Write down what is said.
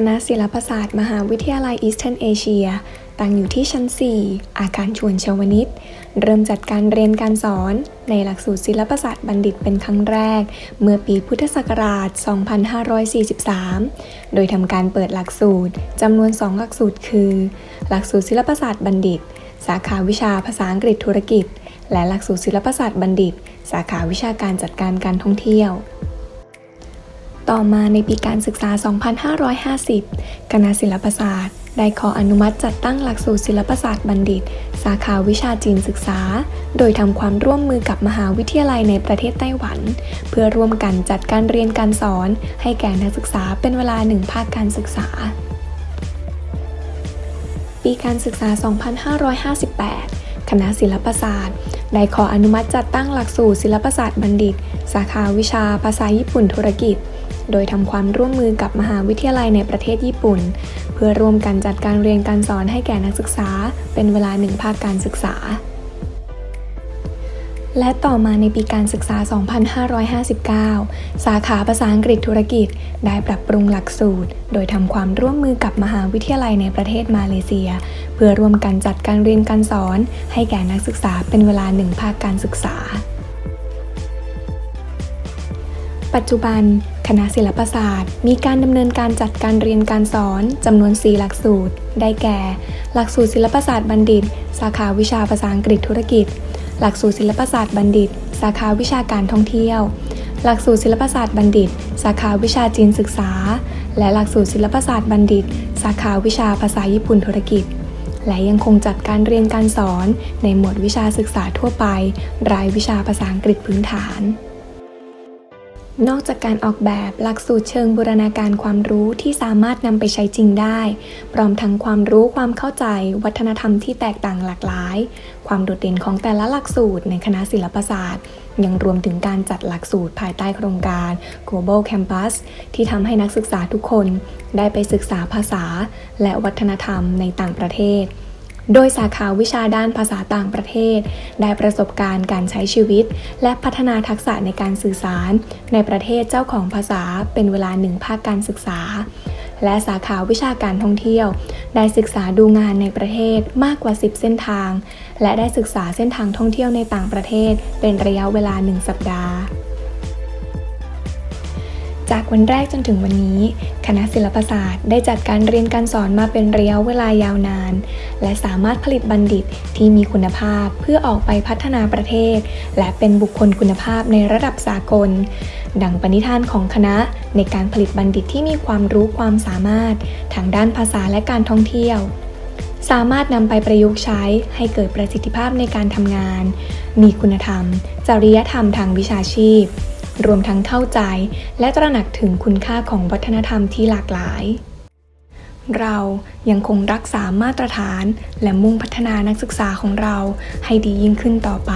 คณะศิลปศาสตร์ มหาวิทยาลัยอีสเทิร์นเอเชียตั้งอยู่ที่ชั้น 4 อาคารชวนชวนิต เริ่มจัดการเรียนการสอนในหลักสูตรศิลปศาสตร์บัณฑิตเป็นครั้งแรก เมื่อปีพุทธศักราช 2543 โดยทำการเปิดหลักสูตรจำนวน 2 หลักสูตรคือ หลักสูตรศิลปศาสตร์บัณฑิต สาขาวิชาภาษาอังกฤษธุรกิจ และหลักสูตรศิลปศาสตร์บัณฑิต สาขาวิชาการจัดการการท่องเที่ยว ต่อมาในปีการศึกษา 2550 คณะศิลปศาสตร์ ได้ขออนุมัติจัดตั้งหลักสูตรศิลปศาสตร์บัณฑิต สาขาวิชาจีนศึกษา โดยทำความร่วมมือกับมหาวิทยาลัยในประเทศไต้หวัน เพื่อร่วมกันจัดการเรียนการสอน ให้แก่นักศึกษาเป็นเวลาหนึ่งภาคการศึกษา ปีการศึกษา 2558คณะศิลปศาสตร์ ได้ขออนุมัติจัดตั้งหลักสูตรศิลปศาสตร์บัณฑิต สาขาวิชาภาษาญี่ปุ่นธุรกิจ โดยทำความร่วมมือกับมหาวิทยาลัยในประเทศญี่ปุ่น เพื่อร่วมกันจัดการเรียนการสอนให้แก่นักศึกษา เป็นเวลาหนึ่งภาคการศึกษา และต่อมาในปีการศึกษา 2559 สาขาภาษาอังกฤษธุรกิจ ได้ปรับปรุงหลักสูตร โดยทำความร่วมมือกับมหาวิทยาลัยในประเทศมาเลเซีย เพื่อร่วมกันจัดการเรียนการสอน ให้แก่นักศึกษาเป็นเวลาหนึ่งภาคการศึกษาปัจจุบัน คณะศิลปศาสตร์ มีการดำเนินการจัดการเรียนการสอนจำนวน 4 หลักสูตร ได้แก่ หลักสูตรศิลปศาสตร์บัณฑิต สาขาวิชาภาษาอังกฤษธุรกิจ หลักสูตรศิลปศาสตร์บัณฑิต สาขาวิชาการท่องเที่ยว หลักสูตรศิลปศาสตร์บัณฑิต สาขาวิชาจีนศึกษา และหลักสูตรศิลปศาสตร์บัณฑิต สาขาวิชาภาษาญี่ปุ่นธุรกิจ และยังคงจัดการเรียนการสอน ในหมวดวิชาศึกษาทั่วไป รายวิชาภาษาอังกฤษพื้นฐาน นอกจากการออกแบบหลักสูตรเชิงบูรณาการความรู้ที่สามารถนำไปใช้จริงได้ พร้อมทั้งความรู้ความเข้าใจ วัฒนธรรมที่แตกต่างหลากหลาย ความโดดเด่นของแต่ละหลักสูตรในคณะศิลปศาสตร์ ยังรวมถึงการจัดหลักสูตรภายใต้โครงการ Global Campus ที่ทำให้นักศึกษาทุกคน ได้ไปศึกษาภาษา และวัฒนธรรมในต่างประเทศ โดยสาขาวิชาด้านภาษาต่างประเทศ ได้ประสบการณ์การใช้ชีวิต และพัฒนาทักษะในการสื่อสาร ในประเทศเจ้าของภาษาเป็นเวลาหนึ่งภาคการศึกษา และสาขาวิชาการท่องเที่ยว ได้ศึกษาดูงานในประเทศมากกว่า 10 เส้นทาง และได้ศึกษาเส้นทางท่องเที่ยวในต่างประเทศ เป็นระยะเวลา 1 สัปดาห์ จากวันแรกจนถึงวันนี้ คณะศิลปศาสตร์ได้จัดการเรียนการสอนมาเป็นระยะเวลายาวนาน และสามารถผลิตบัณฑิตที่มีคุณภาพเพื่อออกไปพัฒนาประเทศ และเป็นบุคคลคุณภาพในระดับสากล ดังปณิธานของคณะในการผลิตบัณฑิตที่มีความรู้ความสามารถทางด้านภาษาและการท่องเที่ยว สามารถนำไปประยุกต์ใช้ให้เกิดประสิทธิภาพในการทำงาน มีคุณธรรม จริยธรรมทางวิชาชีพ รวมทั้งเข้าใจ และตระหนักถึงคุณค่าของวัฒนธรรมที่หลากหลาย เรายังคงรักษามาตรฐาน และมุ่งพัฒนานักศึกษาของเราให้ดียิ่งขึ้นต่อไป